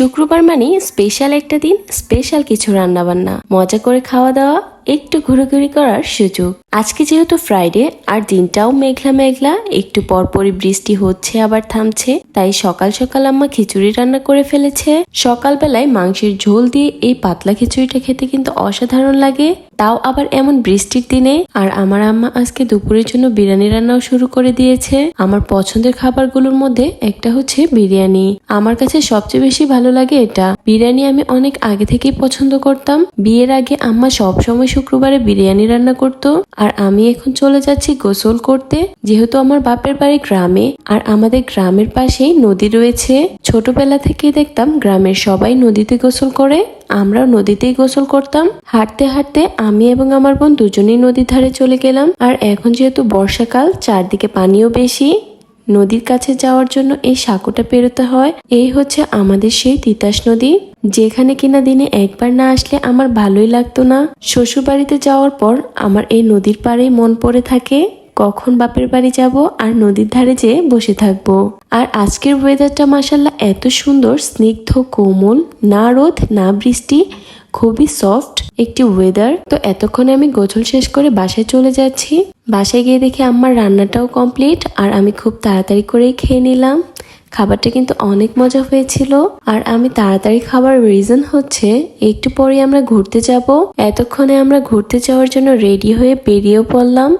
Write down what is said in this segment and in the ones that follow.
শুক্রবার মানে স্পেশাল একটা দিন স্পেশাল কিছু রান্নাবান্না। মজা করে খাওয়া দাওয়া একটু ঘোরাঘুরি করার সুযোগ। আজকে যেহেতু ফ্রাইডে আর দিনটাও মেঘলা মেঘলা, একটু পরপরই বৃষ্টি হচ্ছে, আবার থামছে, তাই সকাল সকাল আম্মা খিচুড়ি রান্না করে ফেলেছে। সকালবেলায় মাংসের ঝোল দিয়ে এই পাতলা খিচুড়িটা খেতে কিন্তু অসাধারণ লাগে। তাও আবার এমন বৃষ্টির দিনে? আর আমার আম্মা আজকে দুপুরের জন্য বিরিয়ানি রান্নাও শুরু করে দিয়েছে। আমার পছন্দের খাবারগুলোর মধ্যে একটা হচ্ছে বিরিয়ানি। আমার কাছে সবচেয়ে বেশি ভালো লাগে এটা। বিরিয়ানি আমি অনেক আগে থেকেই পছন্দ করতাম। বিয়ের আগে আম্মা সব সময় শুক্রবারে বিরিয়ানি রান্না করত। আর আমি এখন চলে যাচ্ছি গোসল করতে, যেহেতু আমার বাপের বাড়ি গ্রামে, আর আমাদের গ্রামের পাশেই নদী রয়েছে। ছোটবেলা থেকেই দেখতাম গ্রামের সবাই নদীতে গোসল করে। আমরাও নদীতেই গোসল করতাম। হাঁটতে হাঁটতে আমি এবং আমার বোন দুজনেই নদীর ধারে চলে গেলাম। আর এখন যেহেতু বর্ষাকাল, চারদিকে পানিও বেশি, নদীর কাছে যাওয়ার জন্য এই সাঁকোটা পেরোতে হয়। এই হচ্ছে আমাদের সেই তিতাস নদী, যেখানে কিনা দিনে একবার না আসলে আমার ভালোই লাগতো না। শ্বশুর বাড়িতে যাওয়ার পর আমার এই নদীর পাড়েই মন পড়ে থাকে। কখন বাপের বাড়ি যাব আর নদীর ধারে যেয়ে বসে থাকব। আর আজকের ওয়েদারটা মাসাল্লাহ এত সুন্দর, স্নিগ্ধ, কোমল, না রোদ, না বৃষ্টি, খুবই সফট একটি ওয়েদার তো এতক্ষণে আমি গোসল শেষ করে বাসায় চলে যাচ্ছি। বাসায় গিয়ে দেখি আমার রান্নাটাও কমপ্লিট আর আমি খুব তাড়াতাড়ি করেই খেয়ে নিলাম। খাবারটা কিন্তু অনেক মজা হয়েছিল। আর আমি তাড়াতাড়ি খাবার রিজন হচ্ছে, একটু পরে আমরা ঘুরতে যাব। এতক্ষণে আমরা ঘুরতে যাওয়ার জন্য রেডি হয়ে বেরিয়েও পড়লাম।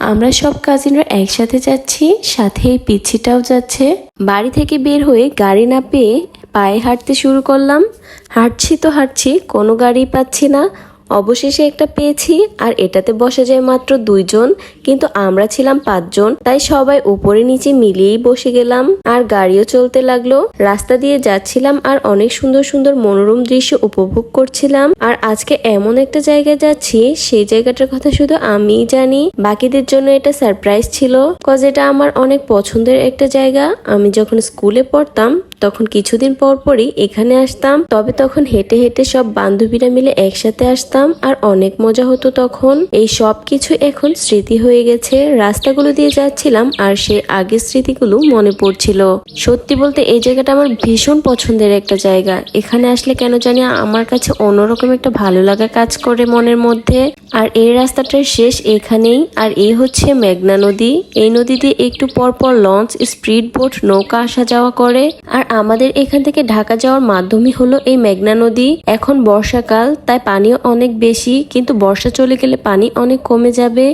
আমরা সব কাজিনরা একসাথে যাচ্ছি সাথে পিচ্ছিটাও যাচ্ছে। বাড়ি থেকে বের হয়ে গাড়ি না পেয়ে পায়ে হাঁটতে শুরু করলাম। হাঁটছি তো হাঁটছি, কোনো গাড়ি পাচ্ছি না। অবশেষে একটা পেয়েছি, আর এটাতে বসা যায় মাত্র দুইজন, কিন্তু আমরা ছিলাম পাঁচজন, তাই সবাই উপরে নিচে মিলিয়েই বসে গেলাম। আর গাড়িও চলতে লাগল। রাস্তা দিয়ে যাচ্ছিলাম আর অনেক সুন্দর সুন্দর মনোরম দৃশ্য উপভোগ করছিলাম। আর আজকে এমন একটা জায়গায় যাচ্ছি, সেই জায়গাটার কথা শুধু আমিই জানি। বাকিদের জন্য এটা সারপ্রাইজ ছিল কজ এটা আমার অনেক পছন্দের একটা জায়গা। আমি যখন স্কুলে পড়তাম তখন কিছুদিন পর পরই এখানে আসতাম। তবে তখন হেঁটে হেঁটে সব বান্ধবীরা মিলে একসাথে আসতাম আর অনেক মজা হতো তখন। এই সব কিছু এখন স্মৃতি হয়ে গেছে। রাস্তাগুলো দিয়ে যাচ্ছিলাম আর সে আগের স্মৃতিগুলো মনে পড়ছিল। সত্যি বলতে এই জায়গাটা আমার ভীষণ পছন্দের একটা জায়গা। এখানে আসলে কেন জানি আমার কাছে অন্যরকম একটা ভালো লাগা কাজ করে মনের মধ্যে। আর এই রাস্তাটার শেষ এখানেই, আর এই হচ্ছে মেঘনা নদী। এই নদীতে একটু পর পর লঞ্চ, স্পিড বোট, নৌকা আসা যাওয়া করে। আর আমাদের এখান থেকে ঢাকা যাওয়ার মাধ্যমে হলো এই মেঘনা নদী। এখন বর্ষাকাল, তাই পানিও অনেক বেশি, কিন্তু বর্ষা চলে গেলে পানি অনেক কমে যাবে।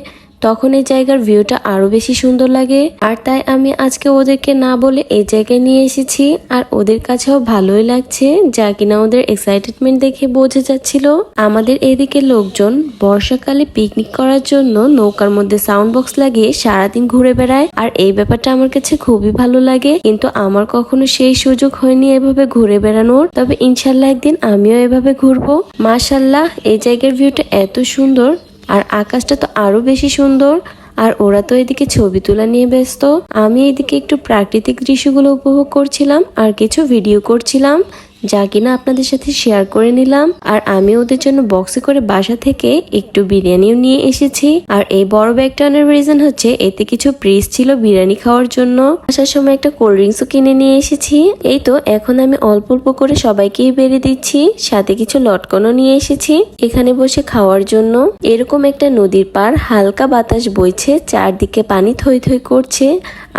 তখন এই জায়গার ভিউটা আরও বেশি সুন্দর লাগে। আর তাই আমি আজকে ওদেরকে না বলে এই জায়গায় নিয়ে এসেছি। আর ওদের কাছেও ভালোই লাগছে, যা কিনা ওদের এক্সাইটেডমেন্ট দেখে বোঝা যাচ্ছিল। আমাদের এদিকে লোকজন বর্ষাকালে পিকনিক করার জন্য নৌকার মধ্যে সাউন্ড বক্স লাগিয়ে সারাদিন ঘুরে বেড়ায়। আর এই ব্যাপারটা আমার কাছে খুবই ভালো লাগে, কিন্তু আমার কখনো সেই সুযোগ হয়নি এভাবে ঘুরে বেড়ানোর। তবে ইনশাল্লাহ একদিন আমিও এভাবে ঘুরবো। মাশাল্লাহ, এই জায়গার ভিউটা এত সুন্দর। আর আকাশটা তো আরও বেশি সুন্দর, আর ওরা তো এদিকে ছবি তোলা নিয়ে ব্যস্ত। আমি এদিকে একটু প্রাকৃতিক দৃশ্যগুলো উপভোগ করছিলাম আর কিছু ভিডিও করছিলাম। যা কিনা আপনাদের সাথে শেয়ার করে নিলাম। আর আমি ওদের জন্য বক্সে করে বাসা থেকে একটু বিরিয়ানিও নিয়ে এসেছি। আর এই বড় ব্যাগটা আনার রিজন হচ্ছে, এতে কিছু প্রিস ছিল বিরিয়ানি খাওয়ার জন্য। আসার সময় একটা কোল্ড ড্রিঙ্কসও কিনে নিয়ে এসেছি। এই তো, এখন আমি অল্প অল্প করে সবাইকেই বেড়ে দিচ্ছি। সাথে কিছু লটকনও নিয়ে এসেছি, এখানে বসে খাওয়ার জন্য। এরকম একটা নদীর পার হালকা বাতাস বইছে, চারদিকে পানি থই থই করছে।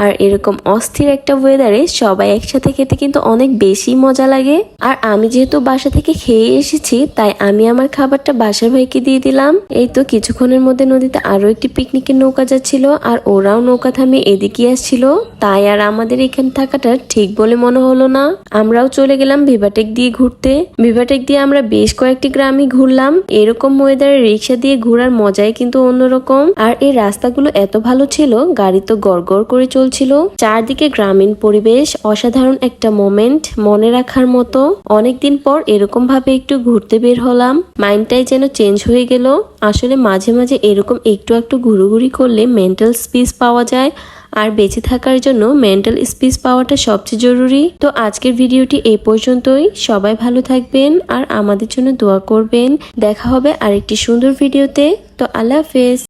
আর এরকম অস্থির একটা ওয়েদারে সবাই একসাথে খেতে কিন্তু অনেক বেশি মজা লাগে। আর আমি যেহেতু বাসা থেকে খেয়ে এসেছি, তাই আমি আমার খাবারটা বাসার ভাইকে দিয়ে দিলাম। এই তো কিছুক্ষণের মধ্যে নদীতে আরও একটি পিকনিকের নৌকা যাচ্ছিল আর ওরাও নৌকা থামিয়ে এদিকে আসছিল। তাই আর আমাদের এখানে থাকাটা ঠিক বলে মনে হলো না। আমরাও চলে গেলাম ভিভাটেক দিয়ে ঘুরতে। ভিভাটেক দিয়ে আমরা বেশ কয়েকটি গ্রামই ঘুরলাম। এরকম ওয়েদারে রিক্সা দিয়ে ঘোরার মজাই কিন্তু অন্যরকম। আর এই রাস্তাগুলো এত ভালো ছিল, গাড়ি তো গড় করে চলছিল চারদিকে গ্রামীণ পরিবেশ, অসাধারণ একটা মোমেন্ট মনে রাখার মতো। অনেকদিন পর এরকম ভাবে একটু ঘুরতে বের হলাম। মাইন্ডটাই যেন চেঞ্জ হয়ে গেল। আসলে মাঝে মাঝে এরকম একটু একটু ঘুরোঘুরি করলে মেন্টাল স্পিস পাওয়া যায়। আর বেঁচে থাকার জন্য মেন্টাল স্পিস পাওয়াটা সবচেয়ে জরুরি। তো আজকের ভিডিওটি এই পর্যন্তই। সবাই ভালো থাকবেন আর আমাদের জন্য দোয়া করবেন। দেখা হবে আরেকটি সুন্দর ভিডিওতে। তো আল্লাহ হাফেজ।